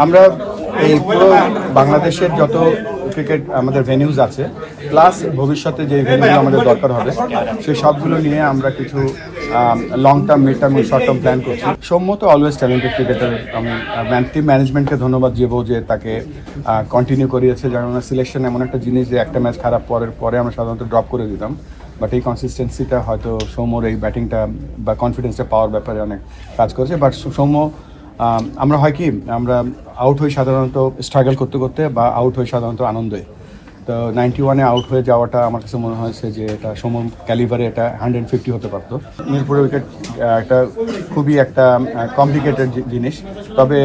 আমরা এই পুরো বাংলাদেশের যত ক্রিকেট আমাদের ভেনিউজ আছে প্লাস ভবিষ্যতে যে ভেনিউগুলো আমাদের দরকার হবে, সেই সবগুলো নিয়ে আমরা কিছু long term mid term short term plan করছি। সৌম্য তো অলওয়েজ ট্যালেন্টেড ক্রিকেটার আমি টিম ম্যানেজমেন্টকে ধন্যবাদ দেবো যে তাকে কন্টিনিউ করিয়েছে যেমন সিলেকশন এমন একটা জিনিস যে একটা ম্যাচ খারাপ পরের পরে আমরা সাধারণত ড্রপ করে দিতাম। বাট এই কনসিস্টেন্সিটা হয়তো সৌম্যর এই ব্যাটিংটা বা কনফিডেন্সটা পাওয়ার ব্যাপারে অনেক কাজ করেছে। বাট সৌম্য আমরা হয় কি, আমরা আউট হই সাধারণত স্ট্রাগল করতে করতে বা আউট হই সাধারণত আনন্দে। তো নাইনটি ওয়ানে আউট হয়ে যাওয়াটা আমার কাছে মনে হয়েছে যে এটা সমম ক্যালিভারে এটা হান্ড্রেড ফিফটি হতে পারতো। মিরপুরে উইকেট একটা খুবই একটা কমপ্লিকেটেড জিনিস। তবে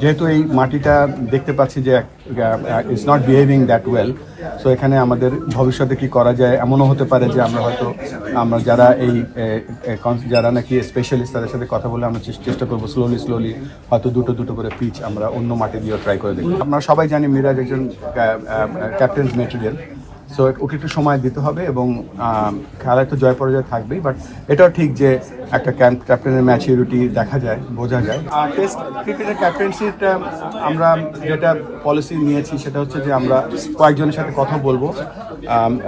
যেহেতু এই মাটিটা দেখতে পাচ্ছি যে it's not behaving that well so এখানে আমাদের ভবিষ্যতে কি করা যায় এমনও হতে পারে যে আমরা হয়তো, আমরা যারা এই যারা নাকি স্পেশালিস্ট তাদের সাথে কথা বলে আমরা চেষ্টা করব স্লোলি স্লোলি হয়তো দুটো দুটো করে পিচ আমরা অন্য মাটি দিয়েও ট্রাই করে দেখি আমরা সবাই জানি মিরাজ একজন ক্যাপ্টেন্স মেটেরিয়াল সো ওকে একটু সময় দিতে হবে এবং খেলায় তো জয় পরাজয় থাকবেই বাট এটাও ঠিক যে একটা ক্যাপ্টেনের ম্যাচিউরিটি দেখা যায়, বোঝা যায়। আর টেস্ট ক্রিকেটের ক্যাপ্টেন্সিটা আমরা যেটা পলিসি নিয়েছি সেটা হচ্ছে যে আমরা কয়েকজনের সাথে কথা বলব।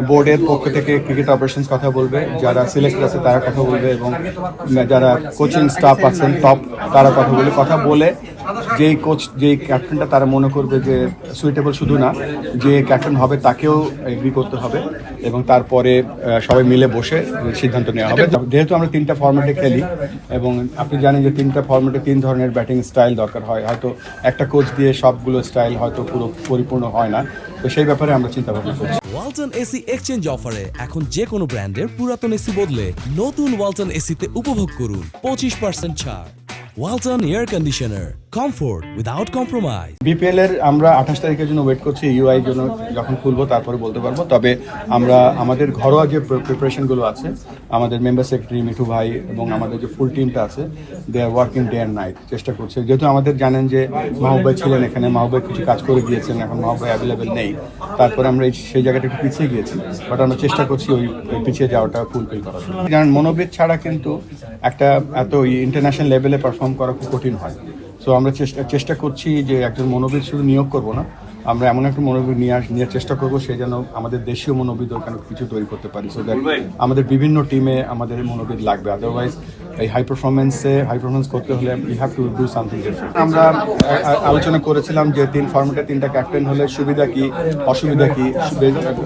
বোর্ডের পক্ষ থেকে ক্রিকেট অপারেশনস কথা বলবে, যারা সিলেক্ট আছে তারা কথা বলবে এবং যারা কোচিং স্টাফ আছেন টপ তারা কথা বলবে কথা বলে যেই কোচ যেই ক্যাপ্টেনটা তারা মনে করবে যে সুইটেবল শুধু না যে ক্যাপ্টেন হবে তাকেও এগ্রি করতে হবে এবং তারপরে সবাই মিলে বসে সিদ্ধান্ত নেওয়া হবে। যেহেতু আমরা তিনটা ফর্মেটে খেলি এবং আপনি জানেন যে তিনটা ফর্মেটে তিন ধরনের ব্যাটিং স্টাইল দরকার হয়। হয়তো একটা কোচ দিয়ে সবগুলো স্টাইল হয়তো পুরো পরিপূর্ণ হয় না। তো সেই ব্যাপারে আমরা চিন্তা ভাবনা করছি ওয়ালটন এসি এক্সচেঞ্জ অফারে এখন যে কোনো ব্র্যান্ডের পুরাতন এসি বদলে নতুন ওয়ালটন এসিতে উপভোগ করুন। পঁচিশ পার্সেন্ট ছাড়। Walton air conditioner comfort without compromise BPL এর আমরা আঠাশ তারিখের জন্য ওয়েট করছি ইউআই জন্য যখন খুলবো তারপরে বলতে পারব। তবে আমরা, আমাদের ঘরোয়া যে প্রিপারেশনগুলো আছে, আমাদের মেম্বার সেক্রেটারি মিঠু ভাই এবং আমাদের যে ফুল টিমটা আছে they are working day and night চেষ্টা করছে। যেহেতু আমাদের জানেন যে মাহবুবাই ছিলেন এখানে মাহবুবাই কিছু কাজ করে দিয়েছেন এখন মাহবুবাই অ্যাভেলেবেল নেই। তারপরে আমরা সেই জায়গাটা একটু পিছিয়ে গিয়েছি বাট আমরা চেষ্টা করছি ওই ওই পিছিয়ে যাওয়াটা ফুলফিল করার জন্য। কারণ মনোবিদ ছাড়া কিন্তু একটা এত ইন্টারন্যাশনাল লেভেলে পারফর্ম করা খুব কঠিন হয়। সো আমরা চেষ্টা চেষ্টা করছি যে একজন মনোবিদ শুধু নিয়োগ করব না আমরা এমন একটা মনোবিদ নিয়ে আস- নেওয়ার চেষ্টা করব সে যেন আমাদের দেশীয় মনোবিদ ওখানে কিছু তৈরি করতে পারি সো দ্যাট আমাদের বিভিন্ন টিমে আমাদের মনোবিদ লাগবে আদারওয়াইজ এই হাই পারফরমেন্সে হাই পারফরমেন্স করতে হলে you have to do something different আমরা আলোচনা করেছিলাম যে তিন ফর্মেটে তিনটা ক্যাপ্টেন হলে সুবিধা কি অসুবিধা কি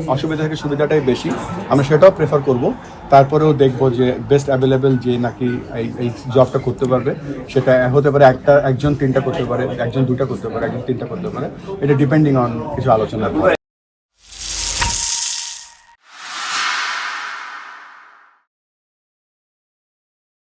অসুবিধা থেকে সুবিধাটাই বেশি আমরা সেটাও প্রেফার করব। তারপরেও দেখব যে বেস্ট অ্যাভেলেবেল যে নাকি এই এই জবটা করতে পারবে, সেটা হতে পারে একটা, একজন তিনটা করতে পারে, একজন দুটা করতে পারে, একজন তিনটা করতে পারে। এটা ডিপেন্ডিং অন কিছু আলোচনা।